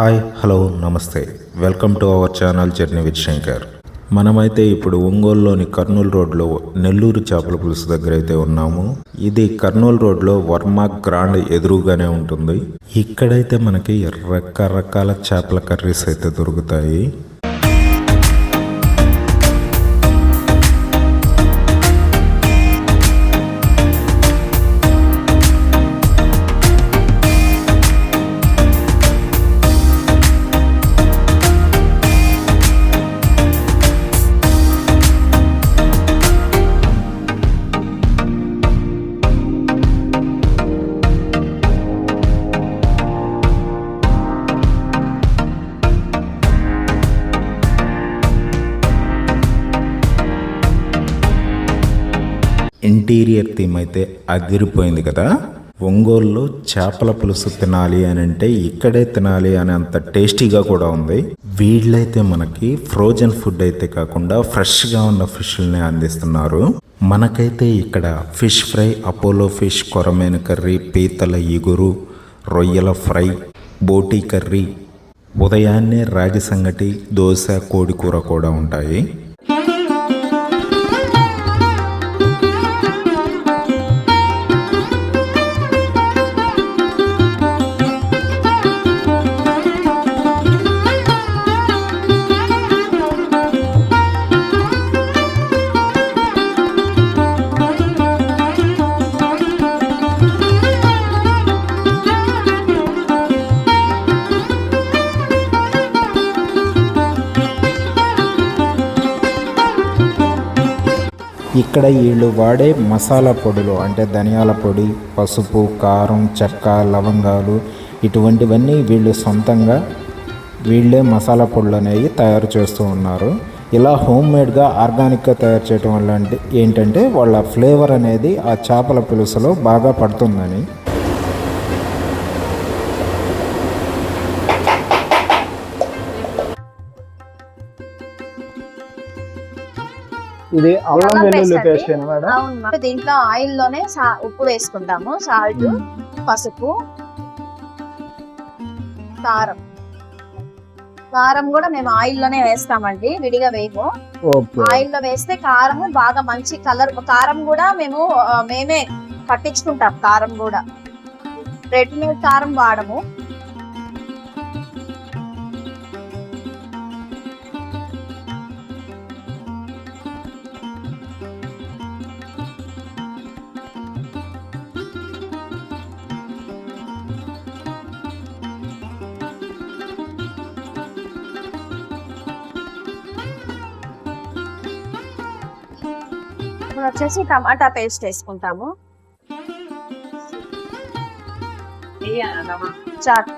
Hi hello నమస్తే. Welcome to our channel journey with Shankar. మనమైతే ఇప్పుడు ఒంగోలులోని కర్నూలు రోడ్లో నెల్లూరు చేపల పులుసు దగ్గర అయితే ఉన్నాము. ఇది కర్నూలు రోడ్లో వర్మ గ్రాండ్ ఎదురుగానే ఉంటుంది. ఇక్కడైతే మనకి రకరకాల చేపల కర్రీస్ అయితే దొరుకుతాయి. ఇంటీరియర్ థీమ్ అయితే అదిరిపోయింది కదా. ఒంగోలులో చేపల పులుసు తినాలి అని అంటే ఇక్కడే తినాలి అని అంత టేస్టీగా కూడా ఉంది. వీళ్ళైతే మనకి ఫ్రోజన్ ఫుడ్ అయితే కాకుండా ఫ్రెష్గా ఉన్న ఫిష్ల్ని అందిస్తున్నారు. మనకైతే ఇక్కడ ఫిష్ ఫ్రై అపోలో ఫిష్ కొరమైన కర్రీ పీతల ఇగురు రొయ్యల ఫ్రై బోటీ కర్రీ ఉదయాన్నే రాగి సంగటి దోశ కోడి కూర కూడా ఉంటాయి. ఇక్కడ వీళ్ళు వాడే మసాలా పొడులు అంటే ధనియాల పొడి పసుపు కారం చెక్క లవంగాలు ఇటువంటివన్నీ వీళ్ళు సొంతంగా వీళ్ళే మసాలా పొడులు అనేవి తయారు చేస్తూ ఉన్నారు. ఇలా హోమ్ మేడ్గా ఆర్గానిక్గా తయారు చేయడం వల్ల అంటే ఏంటంటే వాళ్ళ ఫ్లేవర్ అనేది ఆ చేపల పులుసులో బాగా పడుతుందని. ఇది అల్లం వెల్లుల్లి పేస్ట్. మేడం. దీంట్లో ఆయిల్లోనే సా- ఉప్పు వేసుకుంటాము సాల్ట్ పసుపు కారం. కారం కూడా మేము ఆయిల్లోనే వేస్తామండి విడిగా వేయము. ఆయిల్లో వేస్తే కారం బాగా మంచి కలర్ కారం కూడా మేము మేమే పట్టించుకుంటాం కారం కూడా. రెడ్ మిల్క్ కారం వాడము. ఇప్పుడు వచ్చేసి టమాటా పేస్ట్ వేసుకుంటాము. చాట్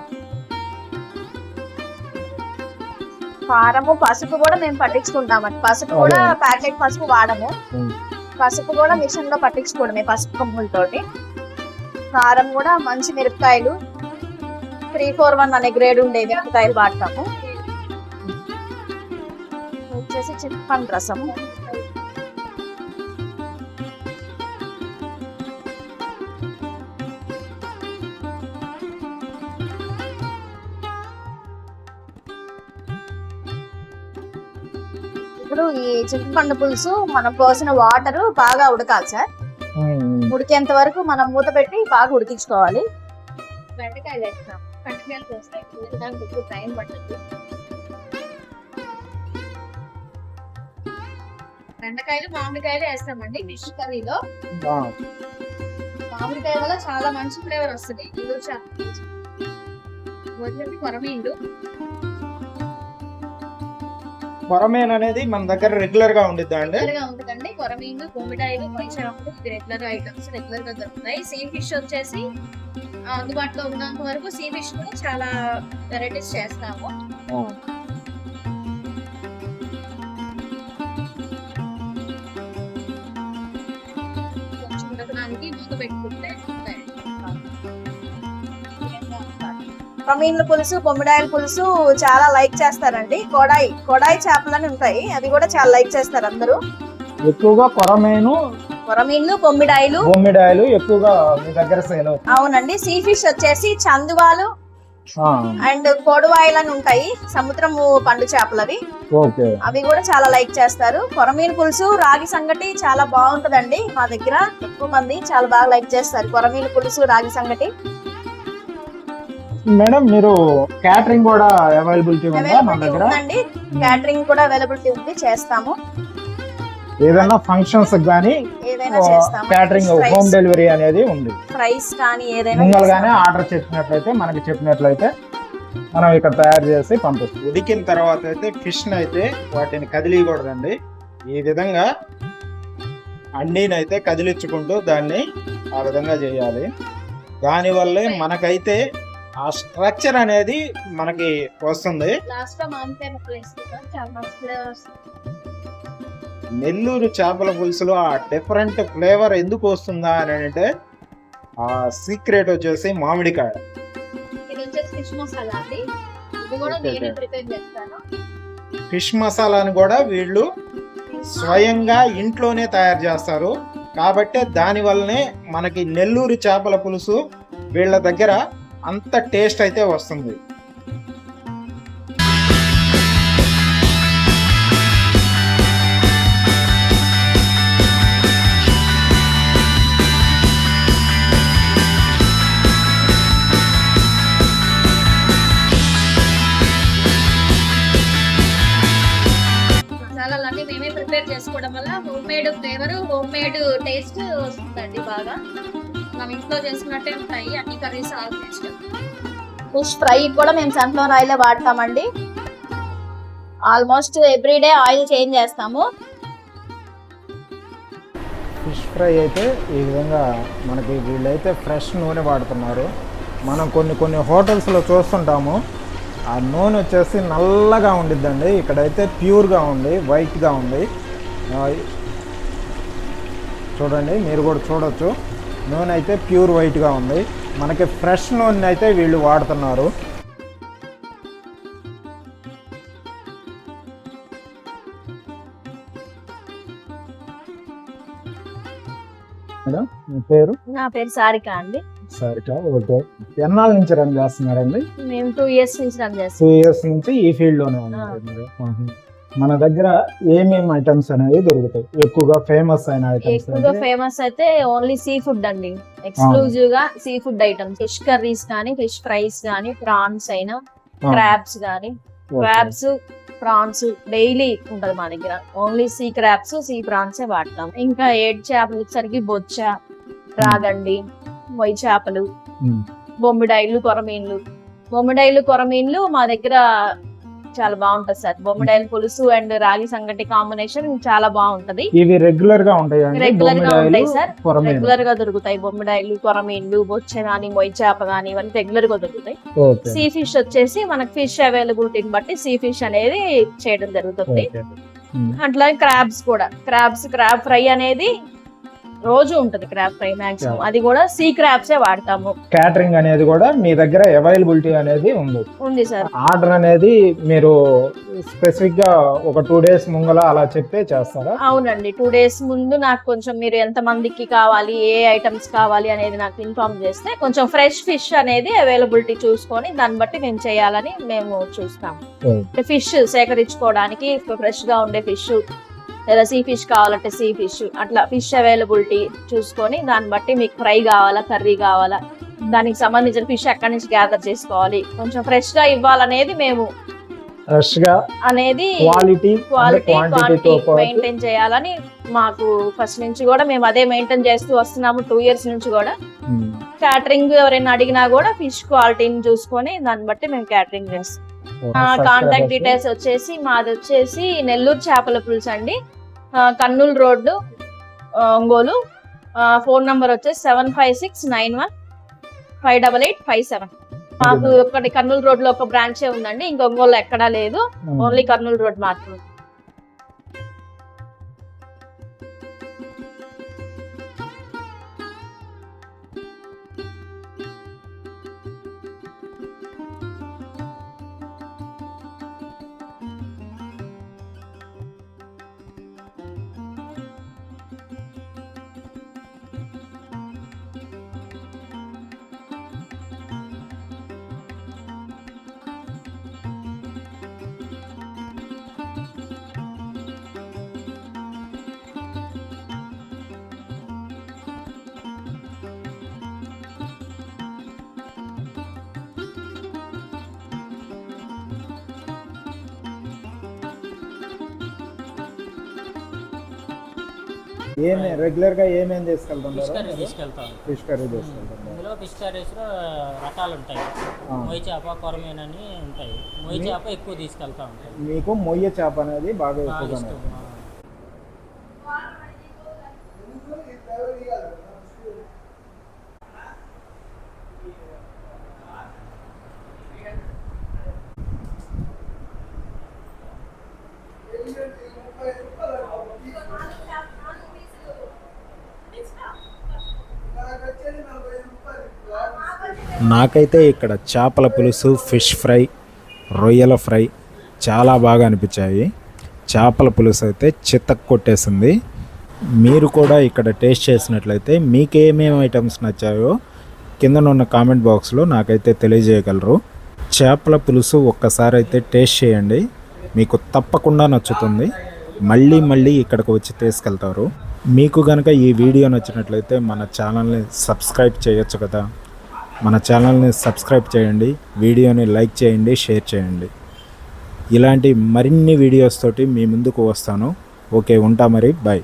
కారము పసుపు కూడా మేము పట్టించుకుంటామండి పసుపు కూడా? ప్యాకెట్ పసుపు వాడము. పసుపు కూడా మిషన్లో పట్టించుకోవడమే పసుపు కొమ్ములతోటి కారం కూడా మంచి మిరపకాయలు త్రీ ఫోర్ వన్ అనే గ్రేడ్ ఉండే మిరపకాయలు వాడతాము. వచ్చేసి చింతపండు రసం ఇప్పుడు ఈ చింతపండు పులుసు మనం పోసిన వాటర్ బాగా ఉడకాలి సార్. ఉడికేంత వరకు మనం మూత పెట్టి బాగా ఉడికించుకోవాలి. బెండకాయలు వేస్తాం బెండకాయలు వేస్తాయి ఉడకడానికి ఎక్కువ టైం పడుతుంది బెండకాయలు మామిడికాయలు వేస్తామండి ఫిష్ కర్రీలో. మామిడికాయ వల్ల చాలా మంచి ఫ్లేవర్ వస్తుంది. ఇది వచ్చి కొరమీండు కొరమేన్ అనేది మన దగ్గర రెగ్యులర్గా ఉండిద్దా అండి? రెగ్యులర్గా ఉంటుందండి. కొరమీను గుమ్మిడాయిలు పైచాకులు ఇది రెగ్యులర్ ఐటమ్స్ రెగ్యులర్గా దొరుకుతాయి. సీ ఫిష్ వచ్చేసి అందుబాటులో ఉన్నంత వరకు సీ ఫిష్ చాలా వెరైటీస్ చేస్తాము. పెట్టుకుంటే ప్రమీన్ల పులుసు బొమ్మిడాయల పులుసు చాలా లైక్ చేస్తారండి. కొడాయి కొడాయి చేపలని ఉంటాయి. అవి కూడా చాలా లైక్ చేస్తారు అందరూ. ఎక్కువగా కొరమేను కొరమీన్లు బొమ్మిడాయిలు. బొమ్మిడాయలు ఎక్కువగా మీ దగ్గర సేల్ అవుతాయి. అవునండి. సీ ఫిష్ వచ్చేసి చందువాలు అండ్ కొడువాయిల్ అని ఉంటాయి. సముద్రము పండు చేపలవి. ఓకే. అవి కూడా చాలా లైక్ చేస్తారు. కొరమీను పులుసు రాగి సంగటి చాలా బాగుంటదండి మా దగ్గర. ఎక్కువ మంది చాలా బాగా లైక్ చేస్తారు. కొరమీను పులుసు రాగి సంగటి. మేడం మీరు క్యాటరింగ్ కూడా అవైలబిలిటీ ఉందా మన దగ్గర? ఉందండి. క్యాటరింగ్ కూడా అవైలబిలిటీ ఉంది. చేస్తాము. ఏదైనా ఫంక్షన్స్ కానీ ఏదైనా చేస్తాము. క్యాటరింగ్ హోమ్ డెలివరీ అనేది ఉంది. ఫ్రైస్ కానీ ఏదైనా చేస్తాము. ఆర్డర్ చెప్పినట్లయితే మనకి చెప్పినట్లయితే మనం ఇక్కడ తయారు చేసి పంపిస్తాం. ఉడికిన తర్వాత అయితే ఫిష్ అయితే వాటిని కదిలియకూడదండి. ఈ విధంగా అండీనైతే కదిలించుకుంటూ దాన్ని ఆ విధంగా చేయాలి. దానివల్లే మనకైతే ఆ స్ట్రక్చర్ అనేది మనకి వస్తుంది. నెల్లూరు చేపల పులుసులో ఆ డిఫరెంట్ ఫ్లేవర్ ఎందుకు వస్తుందా అని అంటే ఆ సీక్రెట్ వచ్చేసి మామిడికాయ. ఫిష్ మసాలాని కూడా వీళ్ళు స్వయంగా ఇంట్లోనే తయారు చేస్తారు. కాబట్టి దాని వల్లనే మనకి నెల్లూరు చేపల పులుసు వీళ్ళ దగ్గర అంత టేస్ట్ అయితే వస్తుంది. మసాలాలన్నీ మేమే ప్రిపేర్ చేసుకోవడం వల్ల home made flavour home made taste వస్తుందండి బాగా. మనం ఇంట్లో చేసుకున్నట్టే ఉంటాయి అన్ని కర్రీస్ ఆల్మోస్ట్ ఫిష్ ఫ్రై కూడా మేము సన్ఫ్లవర్ ఆయిల్ వాడతామండి. ఆల్మోస్ట్ ఎవ్రీడే ఆయిల్ చేంజ్ చేస్తాము. ఫిష్ ఫ్రై అయితే ఈ విధంగా మనకి వీళ్ళైతే ఫ్రెష్ నూనె వాడుతున్నారు. మనం కొన్ని కొన్ని హోటల్స్లో చూస్తుంటాము ఆ నూనె వచ్చేసి నల్లగా ఉండిద్దండి. ఇక్కడైతే ప్యూర్గా ఉంది వైట్గా ఉంది. చూడండి మీరు కూడా చూడొచ్చు. నూనె అయితే ప్యూర్ వైట్గా ఉంది. మనకి ఫ్రెష్ నూనె అయితే వీళ్ళు వాడుతున్నారు. మేడం మీ పేరు? నా పేరు సారిక అండి. సరిగా ఓకే. ఎన్నాళ్ళ నుంచి రన్ చేస్తున్నారండి? మేము టూ ఇయర్స్ నుంచి రన్ చేస్తాం టూ ఇయర్స్ నుంచి ఈ ఫీల్డ్లోనే ఉన్నారు. మన దగ్గర ఏమేమి ఐటమ్స్ అనేవి దొరుకుతాయి? ఎక్కువగా ఫేమస్ అయిన ఐటమ్స్ ఎక్కువగా ఫేమస్ అయితే ఓన్లీ సీ ఫుడ్ అండి. ఎక్స్క్లూజివ్గా sea food items fish curries కానీ ఫిష్ ఫ్రైస్ కానీ ప్రాన్స్ అయినా క్రాబ్స్ కానీ. క్రాబ్స్ ప్రాన్స్ డైలీ ఉంటది మా దగ్గర. Only sea crabs sea prawns వాడతాం. ఇంకా ఏడు చేపలు వచ్చేసరికి బొచ్చ రాగండి మొయ్యి చేపలు బొమ్మిడాయిలు కొరమీన్లు. బొమ్మిడాయిలు కొరమీన్లు మా దగ్గర చాలా బాగుంటది సార్. బొమ్మిడాయిలు పులుసు అండ్ రాగి సంగటి కాంబినేషన్ చాలా బాగుంటది. ఇవి రెగ్యులర్గా ఉంటాయి Regular గా ఉంటాయి, sir. రెగ్యులర్గా దొరుకుతాయి బొమ్మిడాయిలు కొరమీన్లు బొచ్చ గాని మొయ్యి చేప గాని ఇవన్నీ రెగ్యులర్గా దొరుకుతాయి. సీ ఫిష్ వచ్చేసి మనకి ఫిష్ అవైలబిలిటీని బట్టి సీ ఫిష్ అనేది చేయడం జరుగుతుంది. ఓకే. అట్లాగే క్రాబ్స్ కూడా. క్రాబ్స్ క్రాబ్ ఫ్రై అనేది రోజు ఉంటది క్రాబ్ ఫ్రై మాక్సిమం. అది కూడా సీ క్రాబ్సే వాడతాము. క్యాటరింగ్ అనేది కూడా మీ దగ్గర అవైలబిలిటీ అనేది ఉంది. ఉంది సార్. ఆర్డర్ అనేది మీరు స్పెసిఫిక్గా ఒక టూ డేస్ ముంగల అలా చెప్తే చేస్తారా? అవునండి. టూ డేస్ ముందు నాకు కొంచెం మీరు ఎంత మందికి కావాలి ఏ ఐటమ్స్ కావాలి అనేది నాకు ఇన్ఫార్మ్ చేస్తే కొంచెం ఫ్రెష్ ఫిష్ అనేది అవైలబిలిటీ చూసుకొని దాన్ని బట్టి మేము చేయాలని మేము చూస్తాం ఫిష్ సేకరించుకోవడానికి ఫ్రెష్గా ఉండే ఫిష్ లేదా సీ ఫిష్ కావాలంటే సీ ఫిష్ అట్లా ఫిష్ అవైలబిలిటీ చూసుకొని దాన్ని బట్టి మీకు ఫ్రై కావాలా కర్రీ కావాలా దానికి సంబంధించిన ఫిష్ ఎక్కడి నుంచి గ్యాదర్ చేసుకోవాలి కొంచెం ఫ్రెష్గా ఇవ్వాలనేది మేము ఫ్రెష్గా అనేది క్వాలిటీ క్వాలిటీ క్వాంటిటీ మెయింటైన్ చేయాలని మాకు ఫస్ట్ నుంచి కూడా మేము అదే మెయింటైన్ చేస్తూ వస్తున్నాము టూ ఇయర్స్ నుంచి కూడా. క్యాటరింగ్ ఎవరైనా అడిగినా కూడా ఫిష్ క్వాలిటీని చూసుకొని దాన్ని బట్టి మేము క్యాటరింగ్ చేస్తాం. కాంటాక్ట్ డీటెయిల్స్ వచ్చేసి మాది వచ్చేసి నెల్లూరు చేపల పులుసు అండి. Kurnool road Ongole. Phone number వచ్చేసి seven five six nine one five double eight five seven. మాకు ఒకటి కర్నూలు రోడ్లో ఒక బ్రాంచే ఉందండి. ఇంక ఒంగోలు ఎక్కడా లేదు. ఓన్లీ కర్నూలు రోడ్ మాత్రమే. ఏమి రెగ్యులర్గా ఏమేమి ఫిష్ తీసుకెళ్తుంటారు? కర్రీ తీసుకెళ్తాం. ఫిష్ కర్రీ తీసుకెళ్తుంటారు. ఇందులో ఫిష్ కర్రీస్లో రకాలు ఉంటాయి. మొయ్యి చేప కొరమీన్ అని ఉంటాయి. మొయ్యి చేప ఎక్కువ తీసుకెళ్తా ఉంటాయి మీకు మొయ్య చేప అనేది బాగా బాగా ఎక్కువగా ఇష్టం ఆ. నాకైతే ఇక్కడ చేపల పులుసు ఫిష్ ఫ్రై రొయ్యల ఫ్రై చాలా బాగా అనిపించాయి. చేపల పులుసు అయితే చిత్తకు కొట్టేసింది. మీరు కూడా ఇక్కడ టేస్ట్ చేసినట్లయితే మీకు ఏమేమి ఐటమ్స్ నచ్చాయో కిందనున్న కామెంట్ బాక్స్లో నాకైతే తెలియజేయగలరు. చేపల పులుసు ఒక్కసారి అయితే టేస్ట్ చేయండి. మీకు తప్పకుండా నచ్చుతుంది. మళ్ళీ మళ్ళీ ఇక్కడికి వచ్చి తీసుకెళ్తారు. మీకు కనుక ఈ వీడియో నచ్చినట్లయితే మన ఛానల్ని సబ్స్క్రైబ్ చేయొచ్చు కదా. మన ఛానల్ని సబ్స్క్రైబ్ చేయండి వీడియోని లైక్ చేయండి షేర్ చేయండి. ఇలాంటి మరిన్ని వీడియోస్ తోటి మీ ముందుకు వస్తాను. ఓకే ఉంటా మరి బాయ్.